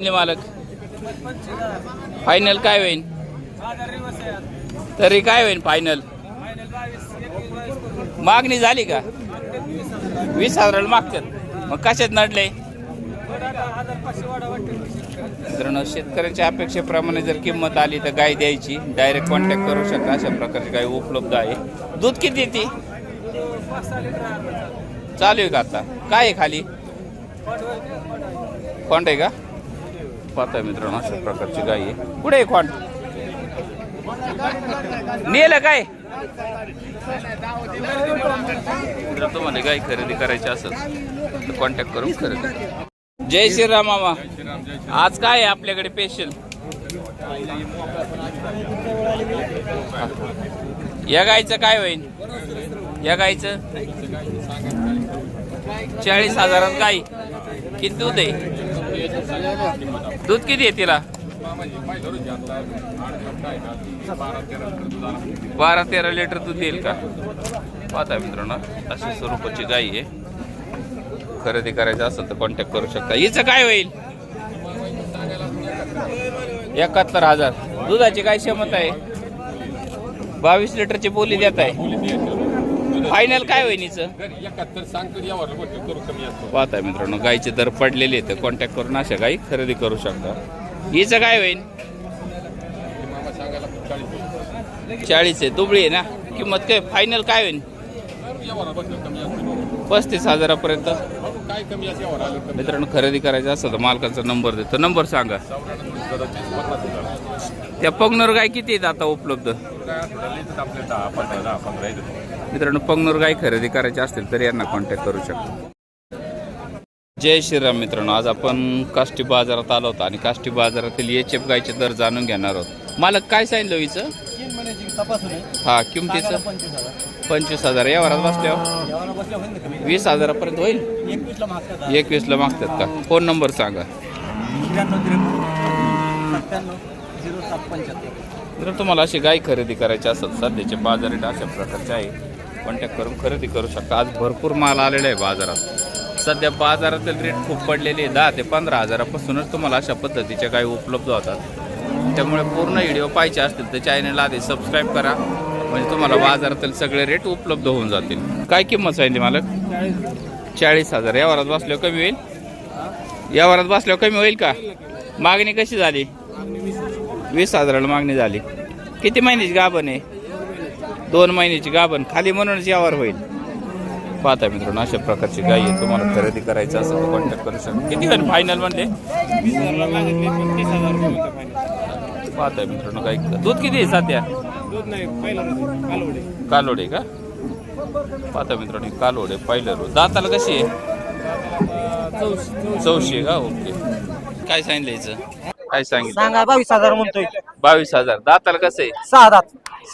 मालक. फायनल काय होईल तरी काय होईल फायनल मागणी झाली का? वीस हजाराला मागतात मग कशात नडले? मित्रांनो शेतकऱ्यांच्या अपेक्षेप्रमाणे जर किंमत आली तर गाय द्यायची. डायरेक्ट कॉन्टॅक्ट करू शकता. अशा प्रकारची गाय उपलब्ध आहे. दूध किती येते चालू आहे का आता? काय आहे खाली? खोंड आहे का? पाहताय मित्रांनो अशा प्रकारची गाय आहे. कुठे आहे खोंड नेलं काय? जर तुम्हाला गाय खरेदी करायची असेल तर कॉन्टॅक्ट करून खरेदी. जय श्रीराम मामा. आज काय आहे आपल्याकडे स्पेशल या गायचं काय होईल या गायचं? चाळीस हजारात गाय. किती दूध आहे? दूध किती आहे तिला? बारा तेरा लिटर दूध येईल का? पाहता मित्रांनो अशी स्वरूपाची गाई आहे. खरेदी करायचं असेल तर कॉन्टॅक्ट करू शकता. हिचं काय होईल? एकाहत्तर हजार. दुधाची काय क्षमता आहे? बावीस लिटरची बोली देत आहे फायनल काय असतो पाहताय मित्रांनो गायचे दर पडलेले आहेत कॉन्टॅक्ट करून अशा गाई खरेदी करू शकता. हिचं काय होईल सांगायला चाळीस आहे दुबळी आहे ना? किंमत काय? फायनल काय होईल असतो पस्तीस हजारापर्यंत. असं मित्रांनो खरेदी करायचं असेल तर मालकाचा नंबर देतो. नंबर सांगा. त्या पगनोर गाय किती आहेत आता उपलब्ध? मित्रांनो पगनोर गाय खरेदी करायची असतील तर यांना कॉन्टॅक्ट करू शकता. जय श्रीराम मित्रांनो आज आपण काष्टी बाजारात आलो होतो आणि काष्टी बाजारातील एच एफ गायचे दर जाणून घेणार आहोत. मालक काय सांगितलं हिचं? तपासून आहे. हा किमतीचं? पंचवीस हजार. यावरात बसल्यावर बसल्या कमी वीस हजारापर्यंत होईल? एकवीसला मागतात का? फोन नंबर सांगा. जर तुम्हाला अशी गाय खरेदी करायची असेल सध्याचे बाजार रेट अशा प्रकारचे आहे. कॉन्टॅक्ट करून खरेदी करू शकता. आज भरपूर माल आलेला आहे बाजारात. सध्या बाजारातील रेट खूप पडलेले आहे. दहा ते पंधरा हजारापासूनच तुम्हाला अशा पद्धतीच्या काही उपलब्ध होतात. त्यामुळे पूर्ण व्हिडिओ पाहिजे असतील तर चॅनलला आधी सबस्क्राईब करा. म्हणजे तुम्हाला बाजारातील सगळे रेट उपलब्ध होऊन जातील. काय किंमत सांगितली मालक? चाळीस हजार. या वरात बसल्यावर कमी होईल? या वरात बसल्यावर कमी होईल का? मागणी कशी झाली? वीस हजाराला मागणी झाली. किती महिन्याची गाभण आहे? दोन महिन्याची गाभण खाली म्हणूनच यावर होईल. पाहता मित्रांनो अशा प्रकारची गाय आहे तुम्हाला खरेदी करायचं असेल तर कॉन्टॅक्ट करू शकता. किती होईल फायनल म्हणले? पाहता मित्रांनो गाय दूध किती आहे सध्या? दूध नाही कालोडे का? पाहता मित्रांनो कालोडे पाहिलं दाताला कशी आहे? चौशे आहे का? ओके. काय सांगितलं याचं? काय सांगितलं? सांगा बावीस हजार म्हणतोय. बावीस हजार. दाताला कसं आहे? सहा दात.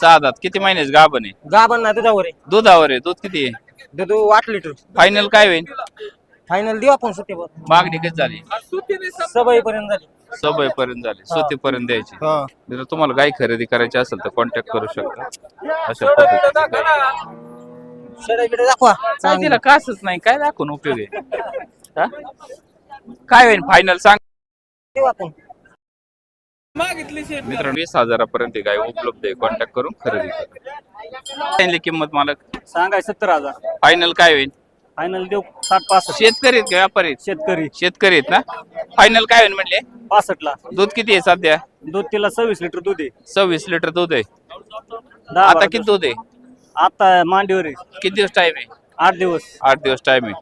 सहा दात. किती महिन्याची गाभण आहे? गाभण नाही दुधावर आहे. दुधावर आहे. दूध किती आहे? दूध आठ लिटर. फायनल काय होईल? फायनल देऊ आपण सुट्टीवर. मागणी किती झाली? सबाई पर्यंत झाली. सवय पर्यंत झाली स्वतीपर्यंत द्यायची. जर तुम्हाला गाय खरेदी करायची असेल तर कॉन्टॅक्ट करू शकता. अशा गाय. दाखवा. काय तिला कासच नाही. काय दाखवून उपयोग आहे? हा? काय होईल? फायनल सांग. देऊ आपण. मित्रांनो वीस हजारापर्यंत गाय उपलब्ध आहे. कॉन्टॅक्ट करून खरेदी करा. सांगितली किंमत मालक? सांगाय सत्तर हजार. फायनल काय होईल? फायनल देऊ साठ पासष्ट. शेतकरी आहेत का व्यापारी आहेत? शेतकरी. शेतकरी आहेत ना? फायनल काय होईल म्हणले? पासष्ट ला दूध किती आहे सध्या? दूध तिला सव्वीस लिटर दूध आहे. सव्वीस लिटर दूध आहे. दहा आता बारा किती दूध आहे. आता मांडीवर आहे. किती दिवस टाइम आहे? आठ दिवस. आठ दिवस टाइम आहे.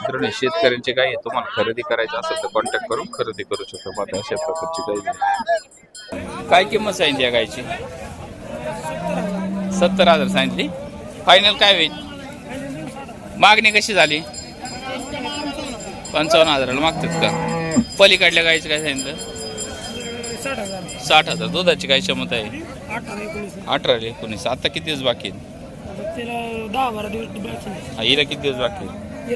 मित्रांनो शेतकऱ्यांची गाय आहे तुम्हाला खरेदी करायची असेल तर कॉन्टॅक्ट करून खरेदी करू शकतो. माझ्या अशा प्रकारची गाय काय किंमत सांगितली या गायची सत्तर हजार सांगितली. फायनल काय होईल? मागणी कशी झाली? पंचावन्न हजाराला मागतात का? पलीकडल्या गायचं काय सांगितलं? साठ हजार. दुधाची काय क्षमता आहे? अठरा एकोणीस. आता किती दिवस बाकी आहे त्याला दहा बारा दिवस बाकी आहे. हा, हिला किती दिवस बाकी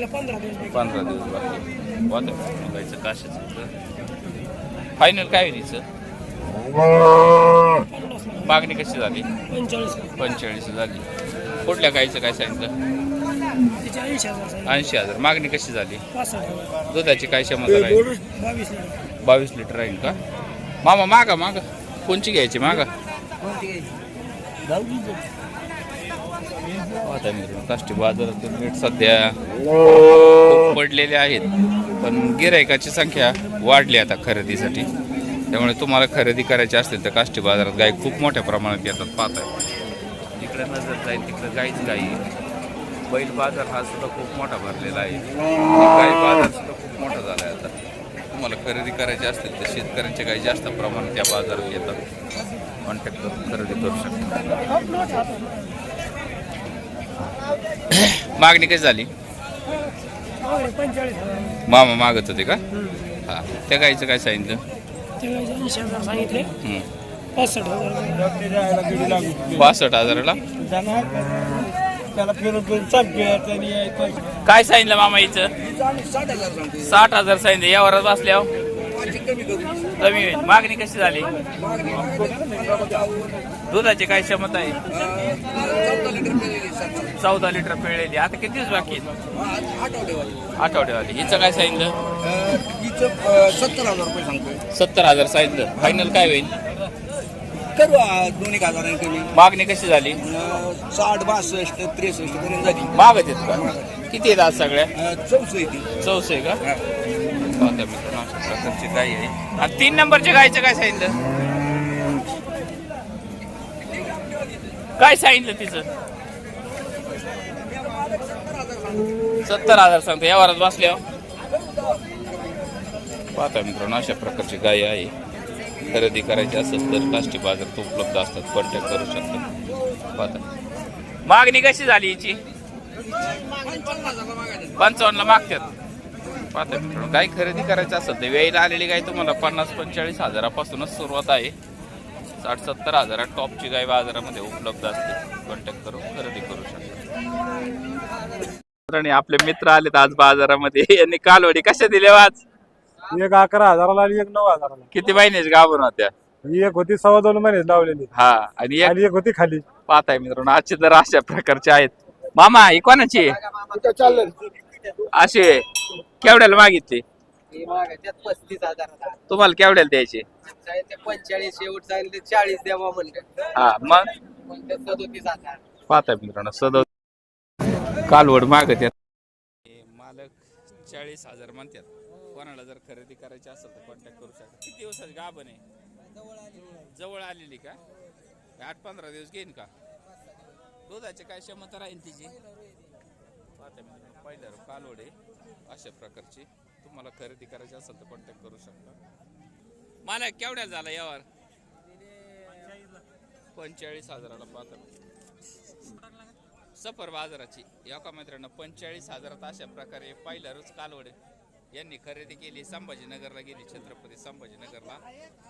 पंधरा दिवस बाकी. पंधरा दिवस बाकी वाटत बघायचं काशाचं फायनल काय होईल हिचं मागणी कशी झाली? पंचेचाळीस पंचेचाळीस झाली. कुठल्या गायचं काय सांगितलं? तिचे ऐंशी हजार सांगितले. ऐंशी हजार. मागणी कशी झाली? पाच हजार. दुधाची काय क्षमता काय बावीस बावीस लिटर राहील का? मामा मागा मागा. कोणची घ्यायची मागा? आता मित्रांनो काष्टी बाजारातील रेट सध्या पडलेले आहेत. पण गिरायकाची संख्या वाढली आता खरेदीसाठी. त्यामुळे तुम्हाला खरेदी करायची असतील तर काष्टी बाजारात गाय खूप मोठ्या प्रमाणात येतात पाहताय तिकडे नजर जाईल तिकडे गाईच गाई. बैल बाजार हा सुद्धा खूप मोठा भरलेला आहे. गाई बाजार सुद्धा खूप मोठा झाला आहे आता. तुम्हाला खरेदी करायची असतील तर शेतकऱ्यांच्या गाई जास्त प्रमाणात या बाजारात येतात. कॉन्टॅक्ट करून खरेदी करू शकता. मागणी कशी झाली? मामा मागत होते का? हा. त्या गाईचं काय सांगितलं सांगितले पासष्ट हजार बासष्ट हजाराला? त्याला काय सांगितलं मामा हिचं? साठ हजार सांगितलं यावर बसल्या हो. कमी होईल मागणी कशी झाली? दुधाची काय क्षमता आहे? चौदा लिटर पिळलेली. आता किती दिवस बाकी आहेत? आठवड्यावाली. हिचं काय सांगितलं सत्तर हजार रुपये सांगतोय सत्तर हजार सांगितलं फायनल काय होईल? करू आ, दोन एक हजारांनी कमी मागणी कशी झाली? साठ बासष्ट त्रेसष्ट पर्यंत झाली मागत आहेत का? किती आहेत आज सगळ्या? चौस आहे ती चौस आहे का? प्रकारची गाय आहे. आणि तीन नंबरच्या गायचं काय सांगितलं? काय सांगितलं तिचं? सत्तर हजार सांगतो. या वरात बसल्यावर पाहता मित्रांनो अशा प्रकारची गाय आहे. खरेदी करायची असेल तर काष्टी बाजारात उपलब्ध असतात. कॉन्टॅक्ट करू शकतात पाहता मागणी कशी झाली हिची? पंचावन्नला मागतात पाहता मित्रांनो गाय खरेदी करायची असेल तर वेळेला आलेली गाय तुम्हाला पन्नास पंचेचाळीस हजारापासूनच सुरुवात आहे. साठ सत्तर हजारात टॉपची गाय बाजारामध्ये उपलब्ध असते. कॉन्टॅक्ट करून खरेदी करू शकता. आपले मित्र आलेत आज बाजारामध्ये. यांनी कालवडी कशा दिल्या हो आज? एक अकरा हजाराला आणि एक नऊ हजाराला. किती महिन्याची गाभण होत्या? ही एक होती सव्वा दोन महिने लावलेली. हा आणि एक आणि एक होती खाली. पाहताय मित्रांनो आजचे तर अशा प्रकारचे आहेत. मामा ही कोणाची? आहे? असे केवढ्याला मागितली? पस्तीस हजार तुम्हाला केवढ्याला द्यायचे? पंचेचाळीस शेवट सांगितले चाळीस द्यावा म्हणलं. हा मग? म्हणलं सदोतीस हजार. पाहताय मित्रांनो सदव कालवड मागत मालक चाळीस हजार म्हणतात. कोणाला जर खरेदी करायची असेल तर कॉन्टॅक्ट करू शकता. किती दिवसाची गाभण आहे? जवळ आलेली का? आठ पंधरा दिवस घेईन का? दुधाची काय क्षमता राहील तिची? पाहताय मित्रांनो. पहिल्यावर कालवड आहे अशा प्रकारची तुम्हाला खरेदी करायची असेल तर कॉन्टॅक्ट करू शकता. मालक केवढ्या झाला यावर? पंचेचाळीस हजाराला पाहता. सफर बाजाराची. या का मित्रांनो पंचेचाळीस हजारात अशा प्रकारे पहिल्यावरच कालवड यांनी खरेदी केली. संभाजीनगरला गेली छत्रपती संभाजीनगरला.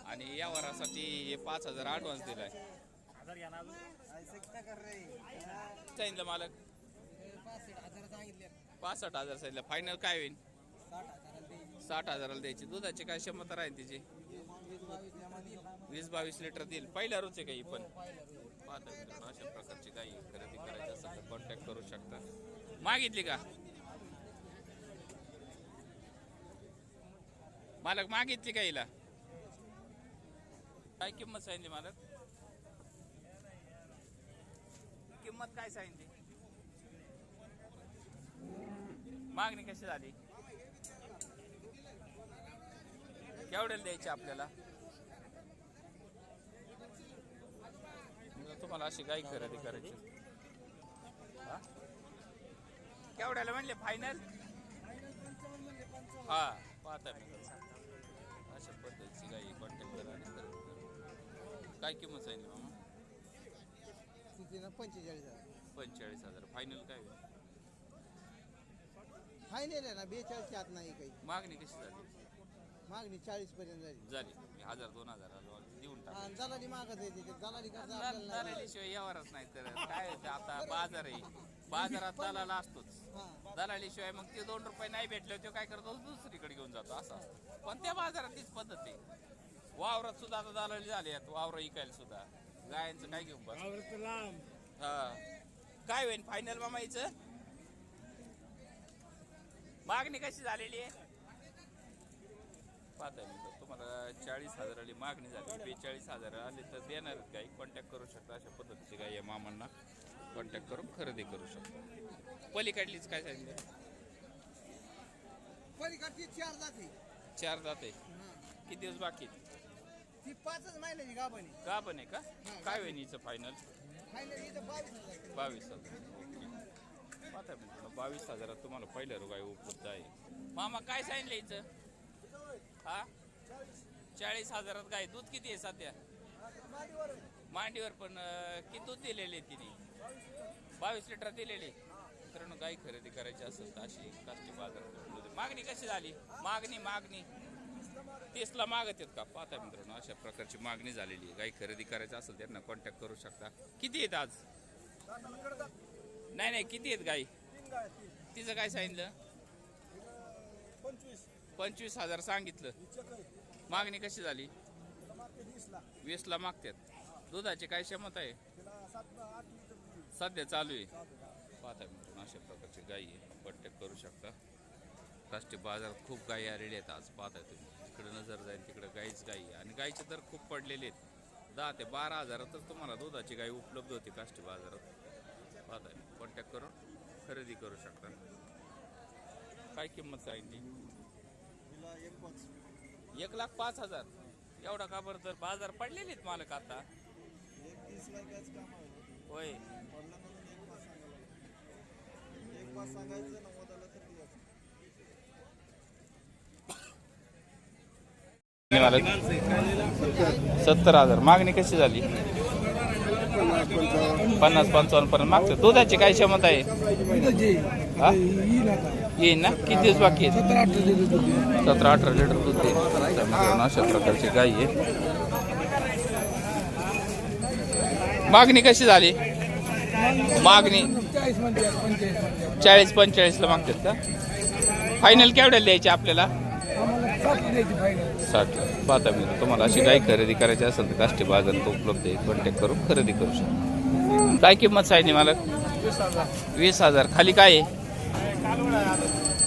आणि या वरासाठी हे पाच हजार ॲडव्हान्स दिलाय. सांगितलं मालक. पासष्ट हजार सांगितलं. फायनल काय होईल साठ हजाराला द्यायची. दुधाची काय क्षमता राहील तिची? वीस बावीस लिटर देईल. पहिल्या रोज आहे काही पण? पाहता मित्रांनो, अशा प्रकारची काही खरेदी करायची असेल तर कॉन्टॅक्ट करू शकता. मागितली का? मालक मागितली का हिला? काय किंमत सांगितली मालक? किंमत काय सांगितली? मागणी कशी झाली? केवढ्याला द्यायची आपल्याला? तुम्हाला अशी गाय खरेदी करायची? केवढ्याला म्हणले फायनल हा पाहता मी. अशा पद्धतीची गाई कॉन्टॅक्ट करा आणि काय किंमत सांगितली मामा? पंचेचाळीस हजार. पंचेचाळीस हजार. फायनल काय? फायनल आहे ना बेचाळीसच्या आत नाही काही. मागणी कशी झाली? मागणी चाळीस पर्यंत झाली. झाली. मी हजार दोन हजार देऊन टाक आणि जलाली मागत आहे जलाली कसं आपल्याला नाही. दलालीशिवाय यावरच नाही तर काय होतं आता बाजार आहे. बाजारात दलाल असतोच. हा. दलालीशिवाय मग ते दोन रुपये नाही भेटले तो काय करतो? दुसरीकडे घेऊन जातो असं. असतं. पण त्या बाजारात तीच पद्धत आहे. वावरात सुद्धा आता दलाली झाली आहेत वावर इकायला सुद्धा. गायांचं काय घेऊन बस लांब. हा. काय होईल फायनल मामाईचं मागणी कशी झालेली आहे? पाहताय मी तुम्हाला चाळीस हजाराली मागणी झाली बेचाळीस हजार आले तर देणार गाई कॉन्टॅक्ट करू शकता अशा पद्धतीची गाई आहे मामांना? कॉन्टॅक्ट करून खरेदी करू शकता. पलीकडलीच काय सांगितलं? पलीकडची चार जाते. चार जाते. किती दिवस बाकी? ती पाचच महिन्याची गाभणी का पण आहे का? काय होईल हिचं फायनल फायनल इथं बावीस हजार. बावीस हजार. पाहता मित्रांनो बावीस हजारात तुम्हाला पहिल्या रुगाई उपलब्ध आहे. मामा काय सांगितलं हिचं हा? चाळीस हजारात गाय. दूध किती आहे सध्या? मांडीवर पण किती दूध दिलेले तिने? बावीस लिटर दिलेले मित्रांनो गाय खरेदी करायची असेल तर अशी काष्टी बाजारात मागणी कशी झाली? मागणी मागणी. तीसला मागत आहेत का? पाहता मित्रांनो अशा प्रकारची मागणी झालेली आहे. गाई खरेदी करायची असेल त्यांना कॉन्टॅक्ट करू शकता. किती आहेत आज? नाही नाही किती आहेत गाई? तिचं काय सांगितलं? पंचवीस हजार सांगितलं. मागणी कशी झाली? वीसला मागतात दुधाची काय क्षमता आहे? सध्या चालू आहे. पाहता मित्रांनो अशा प्रकारची गाई आहे. कॉन्टॅक्ट करू शकता. राष्ट्रीय बाजारात खूप गायी आलेल्या आहेत आज. पाहताय तुम्ही. इकडे नजर जाईल तिकडे गाईच गाई आहे. आणि गाईचे दर खूप पडलेले आहेत. दहा ते बारा हजारातच तुम्हाला दुधाची गाई उपलब्ध होती काष्टी बाजारात. पाहताय कॉन्टॅक्ट करून खरेदी करू शकता. काय किंमत सांगितली एक लाख पाच हजार. एवढा का बरं? तर बाजार पडलेले आहेत मालक आता. होय. सत्तर हजार. मागणी कशी झाली? पन्नास पंचावन्न पर्यंत. मागचं दुधाची काय क्षमता आहे? हा? येईन ना? किती दिवस बाकी आहेत? सतरा अठरा लिटर दूध देईल तर मित्रांनो अशा प्रकारची गाय आहे. मागणी कशी झाली? मागणी? चाळीस पंचेचाळीसला मागतात का? फायनल केवढ्याला द्यायची आपल्याला? साठ पाहता मी तुम्हाला अशी गाय खरेदी करायची असेल तर काष्टी बाजारात उपलब्ध आहे. कॉन्टॅक्ट करून खरेदी करू शकता. काय किंमत सांगितली मला वीस हजार. खाली काय आहे?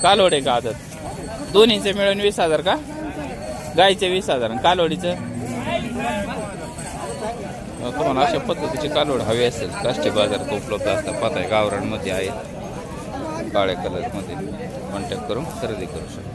कालवड आहे का आदत? दोन्हीचे मिळून वीस हजार का? गायचे वीस हजार. कालवडीचं? तुम्हाला अशा पद्धतीची कालवड हवी असेल काष्टी बाजारात उपलब्ध असतात पाहताय गावरांमध्ये आहे. काळ्या कलरमध्ये कॉन्टॅक्ट करून खरेदी करू शकता.